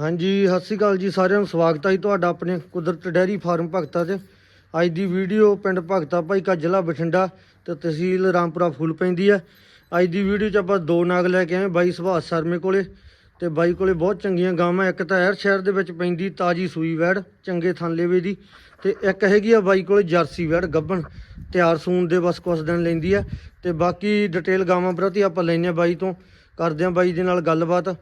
ਹਾਂਜੀ, ਸਤਿ ਸ਼੍ਰੀ ਅਕਾਲ ਜੀ ਸਾਰਿਆਂ ਨੂੰ, ਸਵਾਗਤ ਹੈ ਜੀ ਤੁਹਾਡਾ ਆਪਣੇ ਕੁਦਰਤ ਡੈਰੀ ਫਾਰਮ ਭਗਤਾ 'ਚ ਅੱਜ ਦੀ ਵੀਡੀਓ ਪਿੰਡ ਭਗਤਾ ਭਾਈ ਕਾ ਜ਼ਿਲ੍ਹਾ ਬਠਿੰਡਾ ਤੇ ਤਹਿਸੀਲ ਰਾਮਪੁਰਾ ਫੁੱਲ ਪੈਂਦੀ ਹੈ ਅੱਜ ਦੀ ਵੀਡੀਓ 'ਚ ਆਪਾਂ ਦੋ ਨਾਗ ਲੈ ਕੇ ਆਏ ਬਾਈ ਸੁਭਾਸ਼ ਸ਼ਰਮੇ ਕੋਲੇ ਤੇ ਬਾਈ ਕੋਲੇ ਬਹੁਤ ਚੰਗੀਆਂ ਗਾਵਾਂ, ਇੱਕ ਤਾਂ ਐਰ ਸ਼ਹਿਰ ਦੇ ਵਿੱਚ ਪੈਂਦੀ ਤਾਜੀ ਸੂਈ ਵੈੜ, ਚੰਗੇ ਥਾਂਲੇਵੇ ਦੀ ਤੇ ਇੱਕ ਹੈਗੀ ਆ ਬਾਈ ਕੋਲੇ ਜਰਸੀ ਵੈੜ, ਗੱਬਣ, ਤਿਆਰ ਸੂਣ ਦੇ ਬਸ ਕੁਛ ਦਿਨ ਲੈਂਦੀ ਆ। ਤੇ ਬਾਕੀ ਡਿਟੇਲ ਗਾਵਾਂ ਪ੍ਰਤੀ ਆਪਾਂ ਲੈਨੇ ਆ ਬਾਈ ਤੋਂ, ਕਰਦੇ ਆ ਬਾਈ ਦੇ ਨਾਲ ਗੱਲਬਾਤ।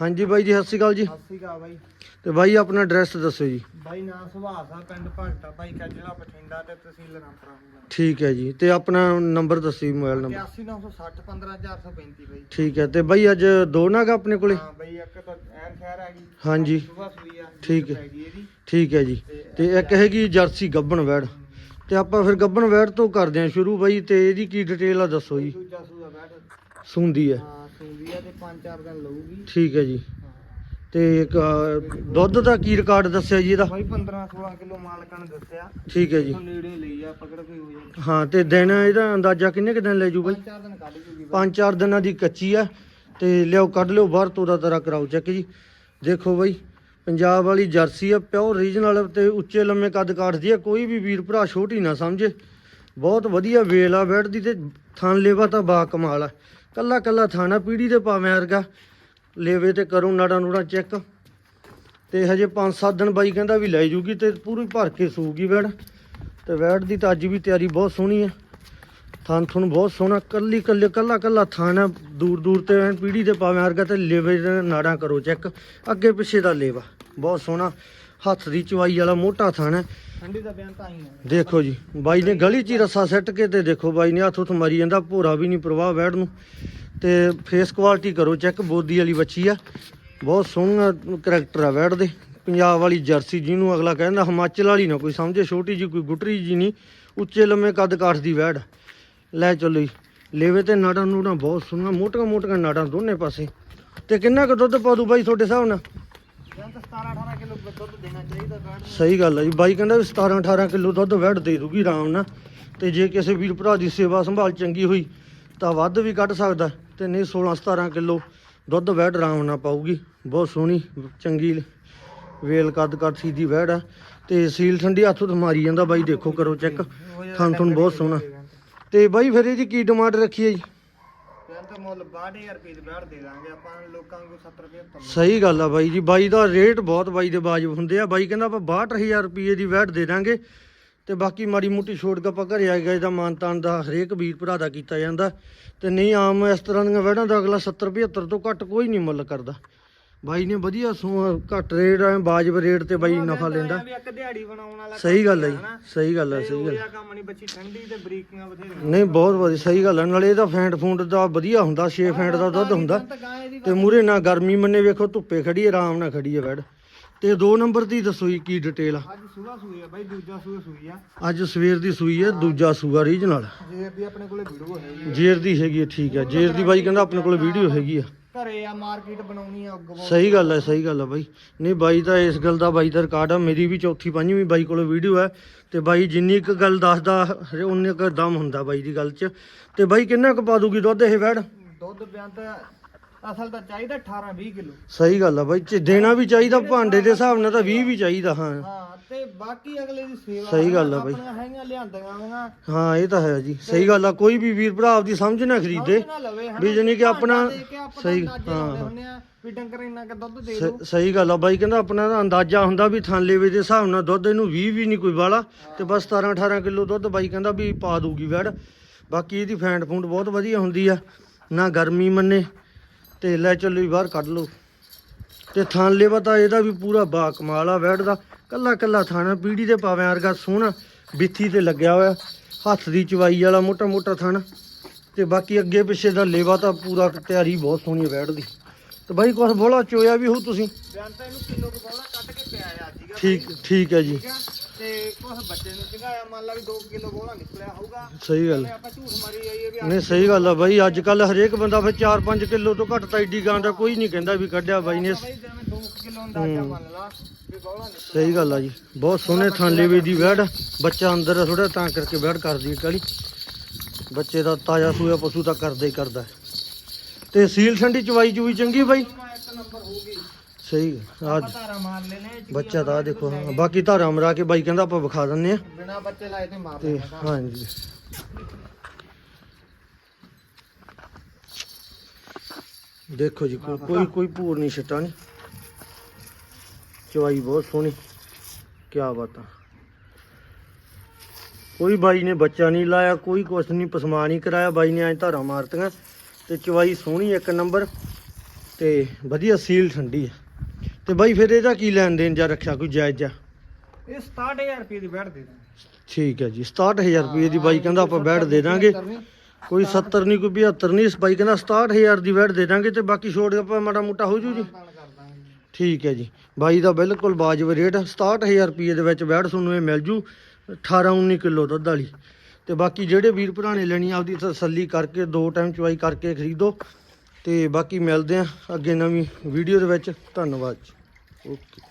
ਹਾਂਜੀ ਬਾਈ ਜੀ ਸਤਿ ਸ਼੍ਰੀ ਅਕਾਲ ਜੀ। ਸਤਿ ਸ਼੍ਰੀ ਅਕਾਲ ਬਾਈ। ਤੇ ਬਾਈ ਆਪਣਾ ਐਡਰੈਸ ਦੱਸੋ ਜੀ। ਬਾਈ ਨਾਮ ਸੁਭਾਸ਼ ਆ ਪਿੰਡ ਭਗਤਾ ਬਾਈ ਕਾ ਜ਼ਿਲ੍ਹਾ ਬਠਿੰਡਾ ਤੇ ਤਹਿਸੀਲ ਰਾਮਪੁਰਾ ਹੋਊਗਾ ਠੀਕ ਹੈ ਜੀ। ਤੇ ਆਪਣਾ ਨੰਬਰ ਦੱਸੀ ਮੋਬਾਈਲ ਨੰਬਰ 89960 15435 ਬਾਈ। ਠੀਕ ਹੈ। ਤੇ ਬਾਈ ਅੱਜ ਦੋ ਨਾਗ ਆਪਣੇ ਕੋਲੇ? ਹਾਂ ਬਾਈ ਇੱਕ ਤਾਂ ਐਨ ਸ਼ਹਿਰ ਆ ਗਈ ਹਾਂਜੀ। ਸੁਭਾ ਸੂਈ ਆ ਠੀਕ ਹੈ। ਠੀਕ ਹੈ ਜੀ। ਤੇ ਇੱਕ ਹੈਗੀ ਜਰਸੀ ਗੱਬਣ ਵੈੜ। ਤੇ ਆਪਾਂ ਫਿਰ ਗੱਬਣ ਵੈੜ ਤੋਂ ਕਰਦੇ ਹਾਂ ਸ਼ੁਰੂ ਬਾਈ ਤੇ ਇਹਦੀ ਕੀ ਡਿਟੇਲ ਆ ਦੱਸੋ ਜੀ। ਸੁੰਦੀ ਹੈ। ਆ ਤੇ 5-4 ਦਿਨ ਲਊਗੀ। ਠੀਕ ਹੈ ਜੀ। ਤੇ ਇੱਕ, ਅਹ, ਦੁੱਧ ਦਾ ਕੀ ਰਿਕਾਰਡ ਦੱਸਿਆ ਜੀ ਇਹਦਾ? ਬਾਈ 15-16 ਕਿਲੋ ਮਾਲਕਾਂ ਨੇ ਦੱਸਿਆ। ਠੀਕ ਹੈ ਜੀ। ਤੋਂ ਨੇੜੇ ਲਈ ਆ ਪਕੜ ਕੋਈ ਹੋ ਜਾਏ ਹਾਂ ਤੇ ਦਿਨ ਇਹਦਾ ਅੰਦਾਜ਼ਾ ਕਿੰਨੇ ਕੁ ਦਿਨ ਲੈ ਜੂ ਬਾਈ? 5-4 ਦਿਨ ਕੱਢ ਜੂਗੀ ਬਾਈ। ਪੰਜ ਚਾਰ ਦਿਨਾਂ ਦੀ ਕੱਚੀ ਆ ਤੇ ਲਿਆਓ ਕੱਢ ਲਿਓ ਬਾਹਰ ਤੋਂ ਦਾ ਤਰਾ ਕਰਾਓ ਚੈੱਕ ਜੀ। ਦੇਖੋ ਬਈ ਪੰਜਾਬ ਵਾਲੀ ਜਰਸੀ ਆ ਪਿਓਰ ਰੀਜਨਲ ਤੇ ਉੱਚੇ ਲੰਮੇ ਕੱਦ ਕਾਠਦੀ ਆ ਕੋਈ ਵੀ ਵੀਰ ਭਰਾ ਛੋਟੀ ਨਾ ਸਮਝੇ। ਬਹੁਤ ਵਧੀਆ ਵੇਲ ਆ ਬੈਠਦੀ ਤੇ ਥਣ ਲੇਵਾ ਤਾਂ ਬਾ ਕਮਾਲ ਆ। ਕੱਲਾ ਕੱਲਾ ਥਾਣਾ ਪੀੜੀ ਦੇ ਪਾਵੇਂ ਵਰਗਾ। ਲੇਵੇ ਤੇ ਕਰੋ, ਨਾੜਾ ਨੂੜਾ ਚੈੱਕ। ਤੇ ਹਜੇ 5-7 ਦਿਨ ਬਾਈ ਕਹਿੰਦਾ ਵੀ ਲੈ ਜੂਗੀ ਤੇ ਪੂਰੀ ਭਰ ਕੇ ਸੂਗੀ ਵੈੜ ਤੇ ਵੈੜ ਦੀ ਤਾਂ ਅੱਜ ਵੀ ਤਿਆਰੀ ਬਹੁਤ ਸੋਹਣੀ ਹੈ। ਥਾਂ ਥਣ ਬਹੁਤ ਸੋਹਣਾ, ਕੱਲੀ ਕੱਲੇ ਕੱਲਾ ਕੱਲਾ ਥਣ ਆ ਦੂਰ ਦੂਰ ਤੇ ਐਨ ਪੀੜੀ ਦੇ ਪਾਵੇਂ ਵਰਗਾ ਤੇ ਲੇਵੇ ਨਾੜਾ ਕਰੋ ਚੈੱਕ। ਅੱਗੇ ਪਿੱਛੇ ਦਾ ਲੇਵਾ, ਬਹੁਤ ਸੋਹਣਾ। ਹੱਥ ਦੀ ਚਵਾਈ ਵਾਲਾ ਮੋਟਾ ਥਣ। ਹੈ ਠੰਡੀ ਦਾ ਬਿਆਨ ਤਾਂ ਹੀ। ਆ ਦੇਖੋ ਜੀ ਬਾਈ ਨੇ ਗਲੀ 'ਚ ਹੀ ਰੱਸਾ ਸੱਟ ਕੇ ਤੇ ਦੇਖੋ ਬਾਈ ਨੇ ਹੱਥ ਹੁੱਥ ਮਾਰੀ ਜਾਂਦਾ ਭੋਰਾ ਵੀ ਨਹੀਂ ਪ੍ਰਵਾਹ ਵੈੜ ਨੂੰ। ਤੇ ਫੇਸ ਕੁਆਲਿਟੀ ਕਰੋ ਚੈੱਕ ਬੋਦੀ ਵਾਲੀ ਬੱਚੀ ਆ। ਬਹੁਤ ਸੋਹਣਾ ਕਰੈਕਟਰ ਆ ਵੈੜ ਦੇ। ਪੰਜਾਬ ਵਾਲੀ ਜਰਸੀ ਜਿਹਨੂੰ ਅਗਲਾ ਕਹਿੰਦਾ ਹਿਮਾਚਲ ਵਾਲੀ ਨਾ ਕੋਈ ਸਮਝੇ ਛੋਟੀ ਜੀ ਕੋਈ ਗੁਟਰੀ ਜੀ ਨਹੀਂ ਉੱਚੇ ਲੰਮੇ ਕੱਦ ਕਾਠ ਦੀ ਵੈੜ। ਲੈ ਚੱਲੋ ਜੀ ਲੇਵੇ ਤੇ ਨਾੜਾਂ ਨੂੜਾਂ ਬਹੁਤ ਸੋਹਣੀਆਂ ਮੋਟੀਆਂ ਮੋਟੀਆਂ ਨਾੜਾਂ ਦੋਨੇ ਪਾਸੇ। ਤੇ ਕਿੰਨਾ ਕੁ ਦੁੱਧ ਪਾ ਦੂ ਬਾਈ ਤੁਹਾਡੇ ਹਿਸਾਬ ਨਾਲ? ਸਹੀ ਗੱਲ ਹੈ ਜੀ ਬਾਈ ਕਹਿੰਦਾ ਵੀ 17 18 ਕਿਲੋ ਦੁੱਧ ਵੈੜ ਦੇ ਦੂਗੀ ਆਰਾਮ ਨਾਲ। ਤੇ ਜੇ ਕਿਸੇ ਵੀਰ ਭਰਾ ਦੀ ਸੇਵਾ ਸੰਭਾਲ ਚੰਗੀ ਹੋਈ ਤਾਂ ਵੱਧ ਵੀ ਕੱਢ ਸਕਦਾ। ਤੇ ਨਹੀਂ 16 17 ਕਿਲੋ ਦੁੱਧ ਵੈੜ ਆਰਾਮ ਨਾਲ ਪਾਊਗੀ। ਬਹੁਤ ਸੋਹਣੀ ਚੰਗੀ ਵੇਲ ਕੱਦ ਕੱਦ ਦੀ ਵੈੜ ਆ। ਤੇ ਸੀਲ ਠੰਡੀ ਹੱਥ ਤੋਂ ਮਾਰੀ ਜਾਂਦਾ ਬਾਈ ਦੇਖੋ ਕਰੋ ਚੈੱਕ ਥਣ ਥਣ ਬਹੁਤ ਸੋਹਣਾ। ਤੇ ਬਾਈ ਫਿਰ ਇਹਦੀ ਕੀ ਡਿਮਾਂਡ ਰੱਖੀ ਹੈ ਜੀ ਜਾਂ? ਮੁੱਲ 62000 ਰੁਪਏ ਦੇ ਬੈਠ ਦੇ ਦਾਂਗੇ, ਆਪਾਂ ਲੋਕਾਂ ਨੂੰ 70 ਰੁਪਏ ਸਹੀ ਗੱਲ ਆ ਬਾਈ ਜੀ, ਬਾਈ ਦਾ ਰੇਟ ਬਹੁਤ ਬਾਈ ਦੇ ਵਾਜਬ ਹੁੰਦੇ ਆ। ਬਾਈ ਕਹਿੰਦਾ ਆਪਾਂ 62000 ਰੁਪਏ ਦੀ ਵੈਟ ਦੇ ਦਾਂਗੇ ਤੇ ਬਾਕੀ ਮਾੜੀ ਮੋਟੀ ਛੋਟ ਕੇ ਆਪਾਂ ਘਰੇ ਆ ਗਏ ਦਾ ਮਾਨਤਾਨ ਦਾ ਹਰੇਕ ਵੀਰ ਭਰਾ ਦਾ ਕੀਤਾ ਜਾਂਦਾ। ਤੇ ਨਹੀਂ ਆਮ ਇਸ ਤਰ੍ਹਾਂ ਦੀਆਂ ਵੈੜਾਂ ਦਾ ਅਗਲਾ 70 75 ਤੋਂ ਘੱਟ ਕੋਈ ਨਹੀਂ ਮੁੱਲ ਕਰਦਾ। ਬਾਈ ਨੇ ਵਧੀਆ ਸੋ- ਘੱਟ ਰੇਟ ਆ ਵਾਜਬ ਰੇਟ ਤੇ ਬਾਈ ਨਫਾ ਲੈਂਦਾ। ਵੀ ਇੱਕ ਦਿਹਾੜੀ ਬਣਾਉਣ ਵਾਲਾ ਸਹੀ ਗੱਲ ਹੈ ਜੀ? ਸਹੀ ਗੱਲ ਹੈ ਸਹੀ ਗੱਲ ਕੰਮ ਨਹੀਂ ਬੱਚੀ ਠੰਡੀ ਤੇ ਬਰੀਕੀਆਂ ਬਥੇਰੀਆਂ ਨਹੀਂ ਬਹੁਤ ਵਧੀਆ ਸਹੀ ਗੱਲ ਹੈ ਨਾਲੇ ਇਹਦਾ ਫੈਂਟ ਫੂੰਟ ਦਾ ਵਧੀਆ ਹੁੰਦਾ 6 ਫੈਂਟ ਦਾ ਦੁੱਧ ਹੁੰਦਾ। ਤਾਂ ਮੂਰੇ ਨਾ ਗਰਮੀ ਮੰਨੇ ਵੇਖੋ ਧੁੱਪੇ ਖੜੀ ਆਰਾਮ ਨਾਲ ਖੜੀ ਹੈ ਵੈੜ ਤੇ ਦੋ ਨੰਬਰ ਦੀ ਦੱਸੋ ਜੀ ਕੀ ਡਿਟੇਲ ਆ? ਅੱਜ ਸੂਈ ਆ ਬਾਈ ਦੂਜਾ ਸੂਆ ਸੂਈ ਆ। ਅੱਜ ਸਵੇਰ ਦੀ ਸੂਈ ਹੈ ਦੂਜਾ ਸੂਆ ਰੀਜਨਲ। ਜੇ ਵੀ ਆਪਣੇ ਕੋਲੇ ਵੀਡੀਓ ਹੈਗੀ ਜੇਰ ਦੀ ਹੈਗੀ ਹੈ ਠੀਕ ਹੈ ਜੇਰ ਦੀ ਬਾਈ ਕਹਿੰਦਾ ਆਪਣੇ ਕੋਲ ਵੀਡੀਓ ਹੈਗੀ ਆ। ਘਰੇ ਆ ਮਾਰਕੀਟ ਬਣਾਉਣੀ ਆ ਅੱਗੋਂ ਸਹੀ ਗੱਲ ਹੈ ਸਹੀ ਗੱਲ ਹੈ ਬਾਈ। ਨਹੀਂ ਬਾਈ ਦਾ ਇਸ ਗੱਲ ਦਾ ਬਾਈ ਦਾ ਰਿਕਾਰਡ ਆ ਮੇਰੀ ਵੀ ਚੌਥੀ ਪੰਜਵੀਂ ਬਾਈ ਕੋਲ ਵੀਡੀਓ ਹੈ ਤੇ ਬਾਈ ਜਿੰਨੀ ਕੁ ਗੱਲ ਦੱਸਦਾ ਉਨੇ ਕੁ ਦਮ ਹੁੰਦਾ ਬਾਈ ਦੀ ਗੱਲ 'ਚ। ਤੇ ਬਾਈ ਕਿੰਨਾ ਕੁ ਪਾ ਦੂਗੀ ਦੁੱਧ ਇਹ ਵੈੜ? ਦੁੱਧ ਬਿਆਨ ਤਾਂ ਅਸਲ ਤਾਂ ਚਾਹੀਦਾ 18 20 ਕਿਲੋ। ਸਹੀ ਗੱਲ ਆ ਬਾਈ ਚ ਦੇਣਾ ਵੀ ਚਾਹੀਦਾ ਭਾਂਡੇ ਦੇ ਹਿਸਾਬ ਨਾਲ ਤਾਂ 20 ਵੀ ਚਾਹੀਦਾ ਹਾਂ। ਹਾਂ ਤੇ ਬਾਕੀ ਅਗਲੇ ਦੀ ਸੇਵਾ ਸਹੀ ਗੱਲ ਆ ਬਾਈ। ਆਪਣੀਆਂ ਹੈਗੀਆਂ ਲਿਆਂਦੀਆਂ ਵਾਂ ਹਾਂ ਇਹ ਤਾਂ ਹੈ ਜੀ। ਸਹੀ ਗੱਲ ਆ ਕੋਈ ਵੀ ਵੀਰ ਭਰਾ ਆਪਦੀ ਸਮਝ ਨਾ ਖਰੀਦੇ। ਨਾ ਲਵੇ ਹਨਾ? ਵੀ ਜਾਣੀ ਕਿ ਆਪਣਾ ਦੇ ਕੇ ਆਪਾਂ ਸਹੀ ਅੰਦਾਜ਼ੇ ਹਾਂ ਲਾਉਂਦੇ ਹਾਂ। ਹੁੰਦੇ ਆ ਵੀ ਡੰਗਰ ਇੰਨਾ ਕੁ ਦੁੱਧ ਦੇ ਦੋ ਸ- ਸਹੀ ਗੱਲ ਆ ਬਾਈ ਕਹਿੰਦਾ ਆਪਣਾ ਤਾਂ ਅੰਦਾਜ਼ਾ ਹੁੰਦਾ ਵੀ ਥਾਂ ਲੇਵੇ ਦੇ ਹਿਸਾਬ ਨਾਲ ਦੁੱਧ ਇਹਨੂੰ 20 ਵੀ ਨਹੀਂ ਕੋਈ ਵਾਲਾ ਤੇ ਬਸ 17 18 ਕਿਲੋ ਦੁੱਧ ਬਾਈ ਕਹਿੰਦਾ ਵੀ ਪਾ ਦੂਗੀ ਵੈੜ। ਬਾਕੀ ਇਹਦੀ ਫੈਂਟ ਫੂੰਡ ਬਹੁਤ ਵਧੀਆ ਹੁੰਦੀ ਆ ਨਾ ਗਰਮੀ ਮੰਨੇ ਤੇ ਲੈ ਚੱਲੋ ਵੀ ਬਾਹਰ ਕੱਢ ਲਓ। ਤੇ ਥਾਂ ਲੇਵਾ ਤਾਂ ਇਹਦਾ ਵੀ ਪੂਰਾ ਬਾ ਕਮਾਲ ਆ ਵੈੜ ਦਾ। ਕੱਲਾ ਕੱਲਾ ਥਾਣਾ ਪੀੜੀ ਦੇ ਪਾਵੇਂ ਵਰਗਾ ਸੋਹਣਾ ਬਿੱਥੀ ਤੇ ਲੱਗਿਆ ਹੋਇਆ ਹੱਥ ਦੀ ਚਵਾਈ ਵਾਲਾ ਮੋਟਾ ਮੋਟਾ ਥਣ। ਤੇ ਬਾਕੀ ਅੱਗੇ ਪਿੱਛੇ ਦਾ ਲੇਵਾ ਤਾਂ ਪੂਰਾ ਤਿਆਰੀ ਬਹੁਤ ਸੋਹਣੀ ਵੈੜ ਦੀ। ਤੇ ਬਾਈ ਕੁਛ ਬੋਲਾ ਚੋਇਆ ਵੀ ਹੋ ਤੁਸੀਂ? ਬਿਆਨ ਤਾਂ ਇਹਨੂੰ ਕਿਲੋ ਕੁ ਬੋਲਾ ਕੱਢ ਕੇ ਪਿਆ ਆ ਸੀਗਾ ਠੀਕ ਠੀਕ ਹੈ ਜੀ। ਤੇ ਕੁਛ ਬੱਚੇ ਨੂੰ ਚੰਗਾਇਆ ਮੰਨ ਲਾ ਵੀ 2 ਕਿਲੋ ਬੋਲਾ ਨਿਕਲਿਆ ਹੋਊਗਾ। ਸਹੀ ਗੱਲ। ਤੇ ਆਪਾਂ ਝੂਠ ਮਾਰੀ ਜਾਈਏ ਵੀ ਨਹੀਂ ਸਹੀ ਗੱਲ ਆ ਬਾਈ ਅੱਜ ਕੱਲ ਹਰੇਕ ਬੰਦਾ ਫਿਰ 4-5 ਕਿਲੋ ਤੋਂ ਘੱਟ ਤਾਂ ਏਡੀ ਗਾਂ ਦਾ ਕੋਈ ਨਹੀਂ ਕਹਿੰਦਾ ਵੀ ਕੱਢਿਆ ਬਾਈ ਨੇ। ਬਾਈ ਜਿਵੇਂ 2 ਕਿਲੋ ਅੰਦਾਜ਼ਾ ਮੰਨ ਲਾ ਵੀ ਬੋਲਾ ਨਿਕਲਿਆ ਸਹੀ ਗੱਲ ਆ ਜੀ ਬਹੁਤ ਸੋਹਣੇ ਥਾਂਲੇ ਵੇ ਦੀ ਵੈੜ ਬੱਚਾ ਅੰਦਰ ਥੋੜਾ ਤਾਂ ਕਰਕੇ ਵੈੜ ਕਰਦੀ ਕਾਲੀ। ਬੱਚੇ ਦਾ ਤਾਜ਼ਾ ਸੂਆ ਪਸ਼ੂ ਤਾਂ ਕਰਦਾ ਹੀ ਕਰਦਾ। ਤੇ ਸੀਲ ਠੰਡੀ ਚਵਾਈ ਚੂਈ ਚੰਗੀ ਬਾਈ? ਮੈਂ ਇੱਕ ਨੰਬਰ ਹੋਊਗੀ। ਸਹੀ ਆ ਧਾਰਾ ਮਾਰ ਕੀ ਬੱਚਾ ਤਾਂ ਆਹ ਦੇਖੋ ਹਾਂ ਬਾਕੀ ਧਾਰਾ ਮਰਾ ਕੇ ਬਾਈ ਕਹਿੰਦਾ ਆਪਾਂ ਵਿਖਾ ਦਿੰਨੇ ਆ ਕੇ ਬਿਨਾਂ ਬੱਚੇ ਲਾਏ ਤੇ ਮਾਰ ਤੇ ਲੈਣਾ ਹਾਂਜੀ। ਦੇਖੋ ਜੀ ਕੋਈ ਕੋਈ ਕੋਈ ਭੂਰ ਨਹੀਂ ਛਟਾ ਨਹੀਂ। ਚਵਾਈ ਬਹੁਤ ਸੋਹਣੀ ਕੀ ਬਾਤਾਂ ਕੋਈ ਬਾਈ ਨੇ ਬੱਚਾ ਨਹੀਂ ਲਾਇਆ ਕੋਈ ਕੁਛ ਨਹੀਂ ਪਸਮਾ ਨਹੀਂ ਕਰਾਇਆ ਬਾਈ ਨੇ ਐਂ ਧਾਰਾਂ ਮਾਰਤੀਆਂ। ਤੇ ਚਵਾਈ ਸੋਹਣੀ ਇੱਕ ਨੰਬਰ ਤੇ ਵਧੀਆ ਸੀਲ ਠੰਡੀ ਹੈ ਤੇ ਬਾਈ ਫਿਰ ਇਹਦਾ ਕੀ ਲੈਣ ਦੇਣ ਜਾਂ ਰੱਖਿਆ ਕੋਈ ਜਾਇਜ਼ ਜਾ? ਇਹ 67000 ਰੁਪਏ ਦੀ ਬੈਠ ਦੇ ਦਾਂਗੇ। ਠੀਕ ਹੈ ਜੀ 67000 ਰੁਪਏ ਦੀ ਬਾਈ ਕਹਿੰਦਾ ਆਪਾਂ ਬੈਡ ਦੇ ਦਾਂਗੇ। ਕੋਈ 70 ਨਹੀਂ ਕੋਈ 72 ਨਹੀਂ ਇਸ ਬਾਈ ਕਹਿੰਦਾ 67000 ਦੀ ਬੈਡ ਦੇ ਦਾਂਗੇ ਤੇ ਬਾਕੀ ਛੋੜ ਆਪਾਂ ਮਾੜਾ ਮੋਟਾ ਹੋ ਜੂ ਜੀ। ਠੀਕ ਹੈ ਜੀ ਬਾਈ ਦਾ ਬਿਲਕੁਲ ਵਾਜਬ ਰੇਟ 67000 ਰੁਪਏ ਦੇ ਵਿੱਚ ਬੈਡ ਤੁਹਾਨੂੰ ਇਹ ਮਿਲ ਜੂ 18 19 ਕਿਲੋ ਦੁੱਧ ਵਾਲੀ। ਤੇ ਬਾਕੀ ਜਿਹੜੇ ਵੀਰ ਭਰਾ ਨੇ ਲੈਣੀ ਆਪਦੀ ਤਸੱਲੀ ਕਰਕੇ ਦੋ ਟਾਈਮ ਚਵਾਈ ਕਰਕੇ ਖਰੀਦੋ। ਤੇ ਬਾਕੀ ਮਿਲਦੇ ਆ ਅੱਗੇ ਨਵੀਂ ਵੀਡੀਓ ਦੇ ਵਿੱਚ। ਧੰਨਵਾਦ ਜੀ। ਓਕੇ।